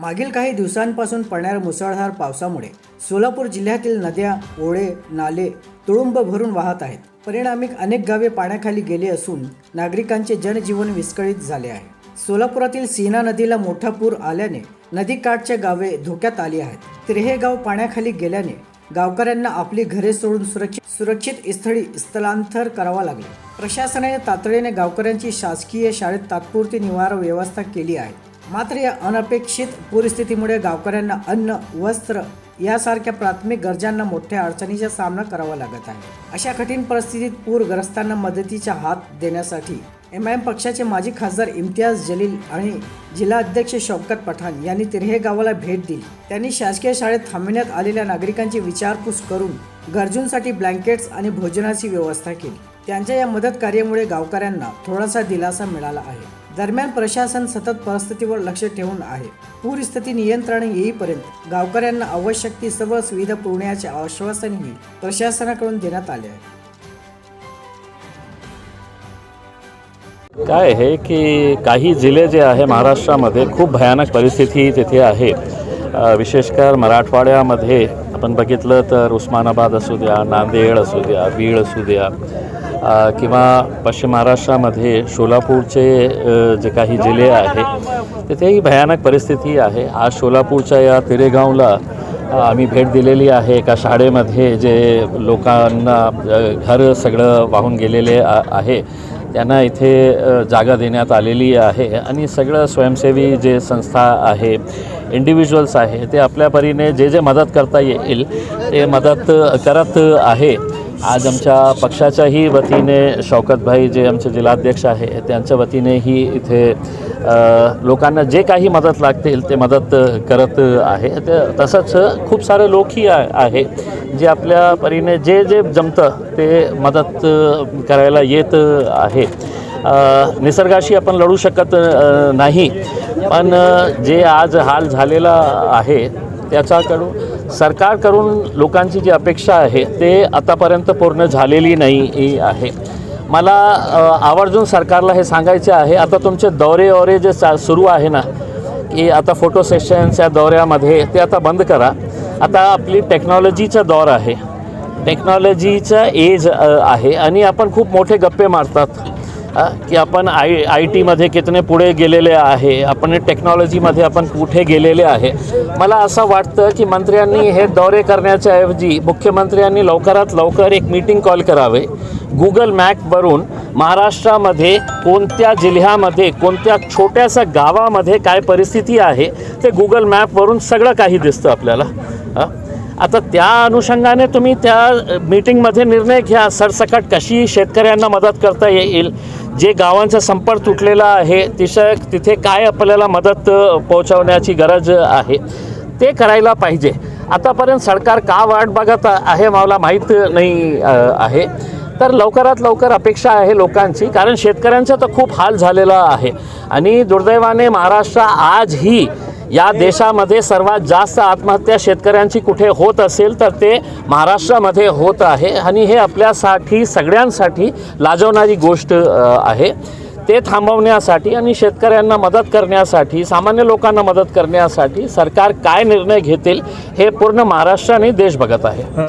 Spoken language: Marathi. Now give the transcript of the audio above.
मागील काही दिवसांपासून पडणाऱ्या मुसळधार पावसामुळे सोलापूर जिल्ह्यातील नद्या ओढे नाले तुळुंब भरून वाहत आहेत. परिणामी अनेक गावे पाण्याखाली गेली असून नागरिकांचे जनजीवन विस्कळीत झाले आहे. सोलापुरातील सीना नदीला मोठा पूर आल्याने नदीकाठच्या गावे धोक्यात आली आहेत. तर हे गाव पाण्याखाली गेल्याने गावकऱ्यांना आपली घरे सोडून सुरक्षित सुरक्षित स्थळी स्थलांतर करावा लागले. प्रशासनाने तातडीने गावकऱ्यांची शासकीय शाळेत तात्पुरती निवारा व्यवस्था केली आहे. मात्र या अनपेक्षित परिस्थितीमुळे गावकऱ्यांना अन्न वस्त्र यासारख्या प्राथमिक गरजांना मोठ्या अडचणीचा सामना करावा लागत आहे. अशा कठीण परिस्थितीत पूरग्रस्तांना मदतीचा हात देण्यासाठी एम आय एम पक्षाचे माजी खासदार इम्तियाज जलील आणि जिल्हाध्यक्ष शौकत पठाण यांनी तिरहे गावाला भेट दिली. त्यांनी शासकीय शाळेत थांबविण्यात आलेल्या नागरिकांची विचारपूस करून गरजूंसाठी ब्लँकेट्स आणि भोजनाची व्यवस्था केली. त्यांच्या या मदत कार्यामुळे गावकऱ्यांना थोडासा दिलासा मिळाला आहे. दरम्यान प्रशासन सतत परिस्थितीवर लक्ष ठेवून आहे. पूरस्थिती नियंत्रण येईपर्यंत गावकऱ्यांना आवश्यक ती सर्व सुविधा पुरवण्याचे आश्वासनही प्रशासनाकडून देण्यात आले आहे. काय आहे की काही जिल्हे जे आहे महाराष्ट्रामध्ये खूप भयानक परिस्थिती तिथे आहे. विशेषकर मराठवाड्यामध्ये आपण बघितलं तर उस्मानाबाद असू द्या नांदेड असू द्या बीड असू द्या किंवा पश्चिम महाराष्ट्रामध्ये सोलापूरचे जे काही जिल्हे आहे तिथेही भयानक परिस्थिती आहे. आज सोलापूरच्या या तिरेगावला आम्ही भेट दिलेली आहे. एका शाळेमध्ये जे लोकांना घर सगळं वाहून गेलेले आहे त्यांना इथे जागा देण्यात आलेली आहे. आणि सगळं स्वयंसेवी जे संस्था आहे इंडिव्हिज्युअल्स आहे ते आपल्या परीने जे जे मदत करता येईल ते मदत करत आहे. आज आमच्या पक्षाच्याही वतीने शौकतभाई जे आमचे जिल्हाध्यक्ष आहे त्यांच्या वतीनेही इथे लोकांना जे काही मदत लागतील ते मदत करत आहे. ते तसंच खूप सारे लोकही आहे जे आपल्या परीने जे जे जमतं ते मदत करायला येत आहे. निसर्गाशी आपण लढू शकत नाही पण जे आज हाल झालेला आहे त्याच्याकडून सरकारकडून लोकांची जी अपेक्षा आहे ते आतापर्यंत पूर्ण झालेली नाही आहे. मला आवर्जून सरकारला हे सांगायचे आहे आता तुमचे दौरे वरे जे चा सुरू आहे ना की आता फोटो सेशन्स या दौऱ्यामध्ये ते आता बंद करा. आता आपली टेक्नॉलॉजीचा दौर आहे. टेक्नॉलॉजीचा एज आहे आणि आपण खूप मोठे गप्पे मारतात. की आपण आय आय टीमध्ये कितने पुढे गेलेले आहे आपण टेक्नॉलॉजीमध्ये आपण कुठे गेलेले आहे. मला असं वाटतं की मंत्र्यांनी हे दौरे करण्याच्या ऐवजी मुख्यमंत्र्यांनी लवकरात लवकर एक मीटिंग कॉल करावे. गुगल मॅपवरून महाराष्ट्रामध्ये कोणत्या जिल्ह्यामध्ये कोणत्या छोट्याशा गावामध्ये काय परिस्थिती आहे ते गुगल मॅपवरून सगळं काही दिसतं आपल्याला. आता त्या अनुषंगाने तुम्ही त्या मीटिंगमध्ये निर्णय घ्या. सरसकट कशी शेतकऱ्यांना मदत करता येईल? जे गावांचा संपर्क तुटलेला आहे तिथं तिथे काय आपल्याला मदत पोहोचवण्याची गरज आहे ते करायला पाहिजे. आतापर्यंत सरकार का वाट बघत आहे मला माहीत नाही आहे. तर लवकरात लवकर अपेक्षा आहे लोकांची कारण शेतकऱ्यांचा तर खूप हाल झालेला आहे. आणि दुर्दैवाने महाराष्ट्र आजही या देशामध्ये सर्वात जास्त आत्महत्या शेतकऱ्यांची कुठे होत असेल तर ते महाराष्ट्रामध्ये होत आहे. आणि हे आपल्यासाठी सगळ्यांसाठी लाजवणारी गोष्ट आहे. ते थांबवण्यासाठी आणि शेतकऱ्यांना मदत करण्यासाठी सामान्य लोकांना मदत करण्यासाठी सरकार काय निर्णय घेतील हे पूर्ण महाराष्ट्राने देश बघत आहे